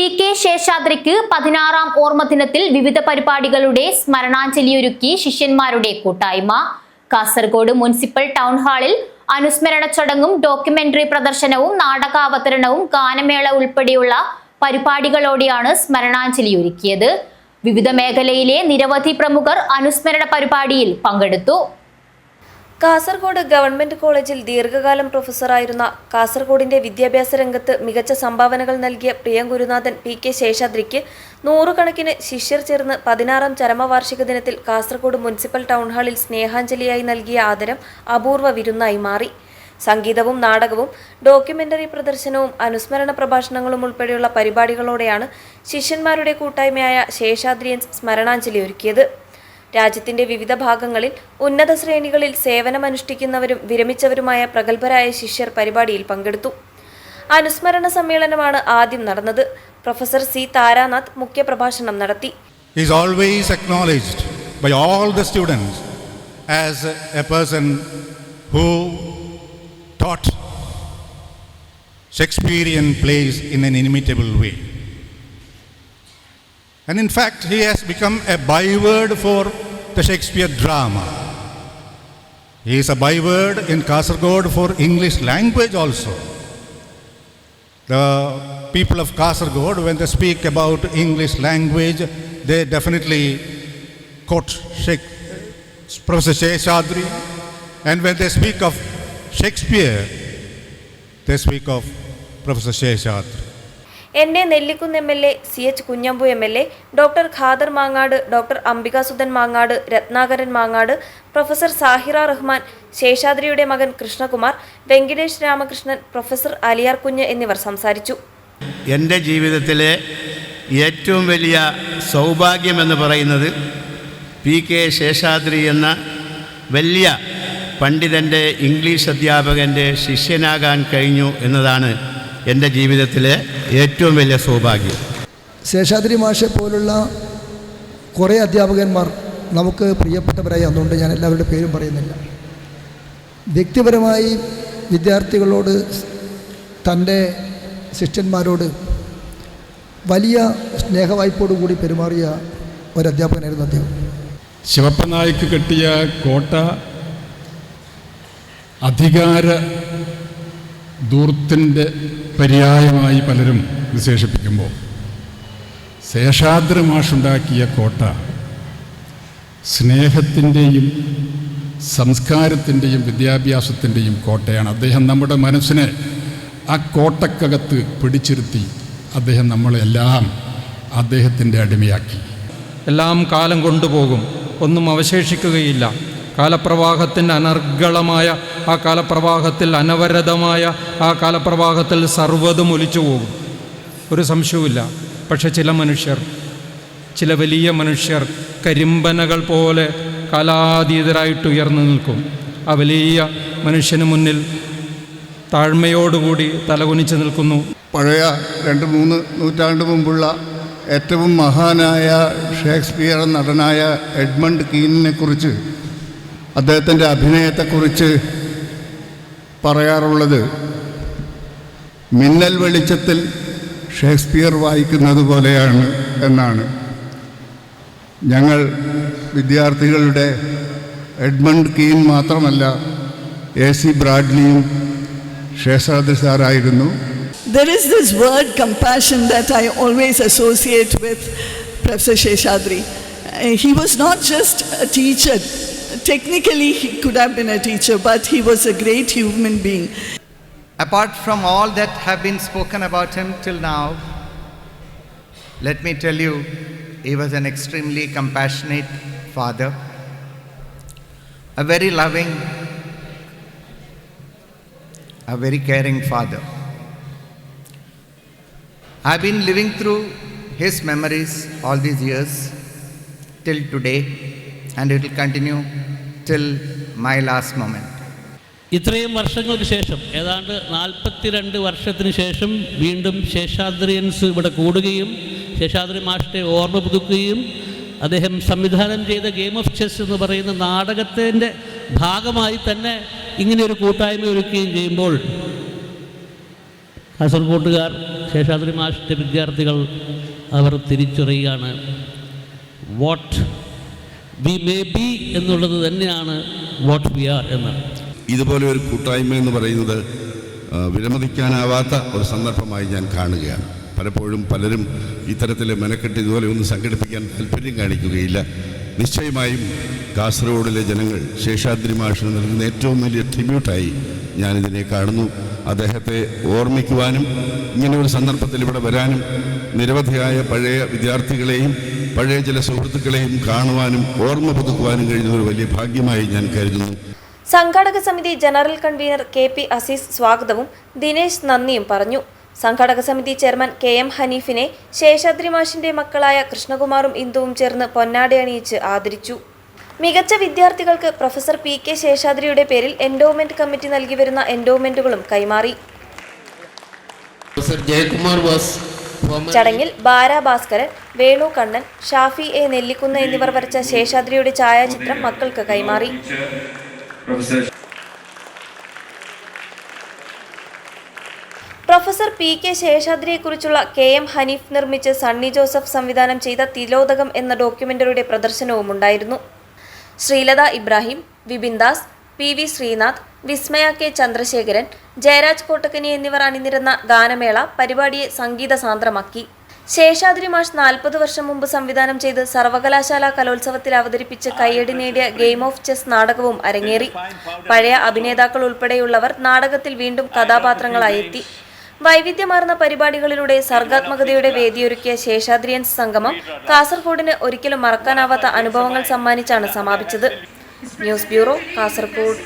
P K ശേഷാദ്രിക്ക് പതിനാറാം ഓർമ്മദിനത്തിൽ വിവിധ പരിപാടികളുടെ സ്മരണാഞ്ജലിയൊരുക്കി ശിഷ്യന്മാരുടെ കൂട്ടായ്മ. കാസർഗോഡ് മുനിസിപ്പൽ ടൗൺ ഹാളിൽ അനുസ്മരണ ചടങ്ങും ഡോക്യുമെന്ററി പ്രദർശനവും നാടകാവതരണവും ഗാനമേള ഉൾപ്പെടെയുള്ള പരിപാടികളോടെയാണ് സ്മരണാഞ്ജലി ഒരുക്കിയത് വിവിധ മേഖലയിലെ നിരവധി പ്രമുഖർ അനുസ്മരണ പരിപാടിയിൽ പങ്കെടുത്തു. കാസർഗോഡ് ഗവൺമെന്റ് കോളേജിൽ ദീർഘകാലം പ്രൊഫസറായിരുന്ന കാസർഗോഡിന്റെ വിദ്യാഭ്യാസ രംഗത്ത് മികച്ച സംഭാവനകൾ നൽകിയ പ്രിയം ഗുരുനാഥൻ പി കെ ശേഷാദ്രിക്ക് നൂറുകണക്കിന് ശിഷ്യർ ചേർന്ന് പതിനാറാം ചരമവാർഷിക ദിനത്തിൽ കാസർഗോഡ് മുനിസിപ്പൽ ടൗൺ ഹാളിൽ സ്നേഹാഞ്ജലിയായി നൽകിയ ആദരം അപൂർവ വിരുന്നായി മാറി. സംഗീതവും നാടകവും ഡോക്യുമെന്ററി പ്രദർശനവും അനുസ്മരണ പ്രഭാഷണങ്ങളും ഉൾപ്പെടെയുള്ള പരിപാടികളോടെയാണ് ശിഷ്യന്മാരുടെ കൂട്ടായ്മയായ ശേഷാദ്രിയൻസ് സ്മരണാഞ്ജലി ഒരുക്കിയത്. രാജ്യത്തിന്റെ വിവിധ ഭാഗങ്ങളിൽ ഉന്നത ശ്രേണികളിൽ സേവനമനുഷ്ഠിക്കുന്നവരും വിരമിച്ചവരുമായ പ്രഗത്ഭരായ ശിഷ്യർ പരിപാടിയിൽ പങ്കെടുത്തു. അനുസ്മരണ സമ്മേളനമാണ് ആദ്യം നടന്നത്. പ്രൊഫസർ സി താരാനാഥ് മുഖ്യപ്രഭാഷണം നടത്തി. Shakespearean plays in an inimitable way. And in fact, he has become a byword for the Shakespeare drama. He is a byword in Kasargod for English language also. The people of Kasargod, when they speak about English language, they definitely quote Shak- Professor Sheshadri. And when they speak of Shakespeare, they speak of Professor Sheshadri. N A Nellikunnu M L A C H Kunhambu M L A doctor Khader Mangad doctor Ambikasudhan Mangad Ratnakaran Mangad professor Sahira Rahman ശേഷാദ്രിയുടെ മകൻ Krishnakumar Venkitesh Ramakrishnan professor Aliyar Kunju എന്നിവർ സംസാരിച്ചു. എന്റെ ജീവിതത്തിലെ ഏറ്റവും വലിയ സൗഭാഗ്യമെന്ന് പറയുന്നത് P K Seshadri എന്ന വലിയ പണ്ഡിതന്റെ ഇംഗ്ലീഷ് അധ്യാപകന്റെ ശിഷ്യനാകാൻ കഴിഞ്ഞു എന്നതാണ് എന്റെ ജീവിതത്തിലെ ഏറ്റവും വലിയ സൗഭാഗ്യം. ശേഷാദ്രി മാഷെ പോലുള്ള കുറേ അധ്യാപകന്മാർ നമുക്ക് പ്രിയപ്പെട്ടവരായി അന്നുകൊണ്ട് ഞാൻ എല്ലാവരുടെ പേരും പറയുന്നില്ല. വ്യക്തിപരമായി വിദ്യാർത്ഥികളോട് തന്റെ ശിഷ്യന്മാരോട് വലിയ സ്നേഹവായ്പോടുകൂടി പെരുമാറിയ ഒരു അധ്യാപകനായിരുന്നു അദ്ദേഹം ശിവപ്പനായിക്ക് കിട്ടിയ കോട്ട അധികാര ദൂർത്തിന്റെ പര്യായമായി പലരും വിശേഷിപ്പിക്കുമ്പോൾ ശേഷാദ്രമാഷുണ്ടാക്കിയ കോട്ട സ്നേഹത്തിന്റെയും സംസ്കാരത്തിന്റെയും വിദ്യാഭ്യാസത്തിന്റെയും കോട്ടയാണ്. അദ്ദേഹം നമ്മുടെ മനസ്സിനെ ആ കോട്ടക്കകത്ത് പിടിച്ചിരുത്തി അദ്ദേഹം നമ്മളെല്ലാം അദ്ദേഹത്തിന്റെ അടിമയാക്കി. എല്ലാം കാലം കൊണ്ടുപോകും. ഒന്നും അവശേഷിക്കുകയില്ല. കാലപ്രവാഹത്തിന്റെ അനർഗളമായ ആ കാലപ്രവാഹത്തിൽ അനവരതമായ ആ കാലപ്രവാഹത്തിൽ സർവതും ഒലിച്ചു പോകും. ഒരു സംശയവുമില്ല. പക്ഷെ ചില മനുഷ്യർ ചില വലിയ മനുഷ്യർ കരിമ്പനകൾ പോലെ കാലാതീതരായിട്ട് ഉയർന്നു നിൽക്കും. ആ വലിയ മനുഷ്യന് മുന്നിൽ താഴ്മയോടുകൂടി തലകുനിച്ച് നിൽക്കുന്നു. പഴയ രണ്ട് മൂന്ന് നൂറ്റാണ്ട് മുമ്പുള്ള ഏറ്റവും മഹാനായ ഷേക്സ്പിയർ നടനായ എഡ്മണ്ട് കീനിനെ കുറിച്ച് അദ്ദേഹത്തിന്റെ അഭിനയത്തെക്കുറിച്ച് പറയാറുള്ളത് മിന്നൽ വെളിച്ചത്തിൽ ഷേക്സ്പിയർ വായിക്കുന്നത് പോലെയാണ് എന്നാണ് ഞങ്ങൾ വിദ്യാർത്ഥികളുടെ എഡ്മണ്ട് കീൻ മാത്രമല്ല എ സി ബ്രാഡ്ലിയും ശേഷാദ്രി സാറായിരുന്നു There is this word compassion that I always associate with Professor Sheshadri. He was not just a teacher. Technically, he could have been a teacher, but he was a great human being. Apart from all that have been spoken about him till now, let me tell you, he was an extremely compassionate father, a very loving, a very caring father. I've been living through his memories all these years till today, and it will continue till my last moment. ഇത്രയും വർഷങ്ങൾക്ക് ശേഷം ഏതാണ്ട് നാൽപ്പത്തിരണ്ട് വർഷത്തിന് ശേഷം വീണ്ടും ശേഷാദ്രിയൻസ് ഇവിടെ കൂടുകയും ശേഷാദ്രി മാഷിനെ ഓർമ്മ പുതുക്കുകയും അദ്ദേഹം സംവിധാനം ചെയ്ത ഗെയിം ഓഫ് ചെസ് എന്ന് പറയുന്ന നാടകത്തിന്റെ ഭാഗമായി തന്നെ ഇങ്ങനെ ഒരു കൂട്ടായ്മ ഒരുക്കുകയും ചെയ്യുമ്പോൾ കാസർഗോട്ടുകാർ ശേഷാദ്രി മാഷിന്റെ വിദ്യാർത്ഥികൾ അവർ തിരിച്ചറിയുകയാണ് വാട്ട് വി മേ ബി എന്നുള്ളത് തന്നെയാണ് വാട്ട് വി ആർ എന്ന്. ഇതുപോലെ ഒരു കൂട്ടായ്മ എന്ന് പറയുന്നത് വിലമതിക്കാനാവാത്ത ഒരു സന്ദർഭമായി ഞാൻ കാണുകയാണ്. പലപ്പോഴും പലരും ഇത്തരത്തിൽ മെനക്കെട്ട് ഇതുപോലെ ഒന്നും സംഘടിപ്പിക്കാൻ താല്പര്യം കാണിക്കുകയില്ല. നിശ്ചയമായും കാസർഗോഡിലെ ജനങ്ങൾ ശേഷാദ്രി മാഷിന് നൽകുന്ന ഏറ്റവും വലിയ ട്രിബ്യൂട്ടായി ഞാനിതിനെ കാണുന്നു. അദ്ദേഹത്തെ ഓർമ്മിക്കുവാനും ഇങ്ങനെ ഒരു സന്ദർഭത്തിൽ ഇവിടെ വരാനും നിരവധിയായ പഴയ വിദ്യാർത്ഥികളെയും പഴയ ചില സുഹൃത്തുക്കളെയും കാണുവാനും ഓർമ്മ പുതുക്കുവാനും കഴിയുന്ന ഒരു വലിയ ഭാഗ്യമായി ഞാൻ കരുതുന്നു. സംഘാടക സമിതി general convener K P Azeez സ്വാഗതവും ദിനേശ് നന്ദിയും പറഞ്ഞു. സംഘാടക സമിതി ചെയർമാൻ കെ എം ഹനീഫിനെ ശേഷാദ്രി മാഷിന്റെ മക്കളായ കൃഷ്ണകുമാറും ഇന്ദുവും ചേർന്ന് പൊന്നാടി അണിയിച്ച് ആദരിച്ചു. മികച്ച വിദ്യാർത്ഥികൾക്ക് പ്രൊഫസർ പി കെ ശേഷാദ്രിയുടെ പേരിൽ എൻഡോവ്മെന്റ് കമ്മിറ്റി നൽകി വരുന്ന എൻഡോമെന്റുകളും കൈമാറി. ചടങ്ങിൽ ബാര ഭാസ്കരൻ വേണു കണ്ണൻ ഷാഫി എ നെല്ലിക്കുന്ന് എന്നിവർ വരച്ച ശേഷാദ്രിയുടെ ഛായാചിത്രം മക്കൾക്ക് കൈമാറി. പ്രൊഫസർ പി കെ ശേഷാദ്രിയെക്കുറിച്ചുള്ള കെ എം ഹനീഫ് നിർമ്മിച്ച് സണ്ണി ജോസഫ് സംവിധാനം ചെയ്ത തിലോദകം എന്ന ഡോക്യുമെന്ററിയുടെ പ്രദർശനവും ഉണ്ടായിരുന്നു. Sreelatha Ibrahim Vipin Das P V Sreenath Vismaya K Chandrasekharan Jayaraj Kottakkani എന്നിവർ അണിനിരുന്ന ഗാനമേള പരിപാടിയെ സംഗീത സാന്ദ്രമാക്കി. ശേഷാദ്രി മാഷ് നാൽപ്പത് വർഷം മുമ്പ് സംവിധാനം ചെയ്ത് സർവകലാശാല കലോത്സവത്തിൽ അവതരിപ്പിച്ച് കയ്യടി നേടിയ ഗെയിം ഓഫ് ചെസ് നാടകവും അരങ്ങേറി. പഴയ അഭിനേതാക്കൾ ഉൾപ്പെടെയുള്ളവർ നാടകത്തിൽ വീണ്ടും കഥാപാത്രങ്ങളായി എത്തി. വൈവിധ്യമാർന്ന പരിപാടികളിലൂടെ സർഗാത്മകതയുടെ വേദിയൊരുക്കിയ ശേഷാദ്രിയൻസ് സംഗമം കാസർഗോഡിന് ഒരിക്കലും മറക്കാനാവാത്ത അനുഭവങ്ങൾ സമ്മാനിച്ചാണ് സമാപിച്ചത്. News bureau Kasaragod